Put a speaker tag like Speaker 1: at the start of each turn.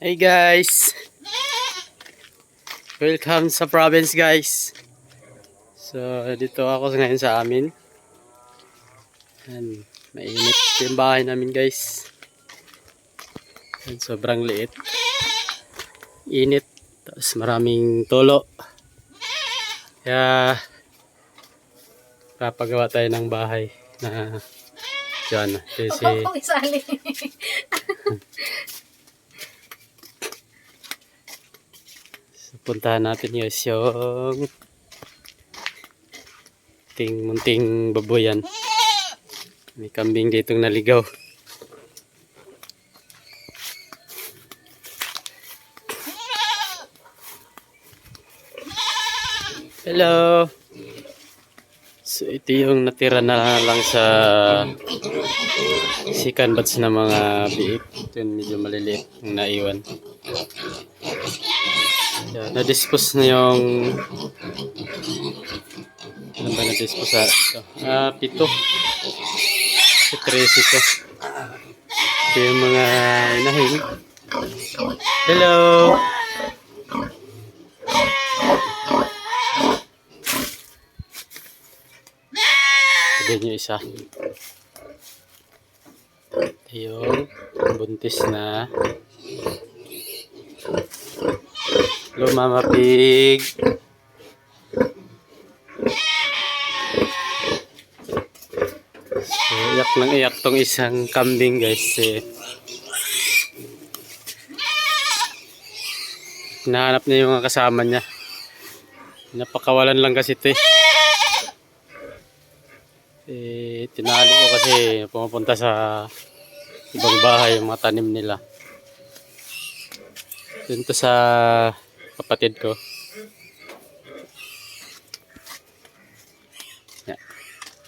Speaker 1: Hey guys! Welcome sa province guys. So, dito ako ngayon sa amin. Yan, mainit yung bahay namin guys. Yan, sobrang liit. Init. Tapos maraming tulo. Kaya, papagawa tayo ng bahay na dyan. Kasi, puntahan natin guys yung ting munting baboyan. May kambing ditong naligaw. Hello. So ito yung natira na lang sa sikan bats na mga biik. Ito yung medyo maliliit yung naiwan. Yan, na-dispose na yung ano ba na-dispose sa ito? Ah, pito. Si Tracy ko. Ito yung mga inahin. Hello! Din yung isa. Ito yung buntis na Hello, Mama Pig. So, iyak lang iyak tong isang kambing, guys. Eh. Hinahanap niya yung mga kasama niya. Napakawalan lang kasi ito eh. Eh, tinali ko kasi pumupunta sa ibang bahay yung mga tanim nila. Dun to sa kapatid ko. Yeah.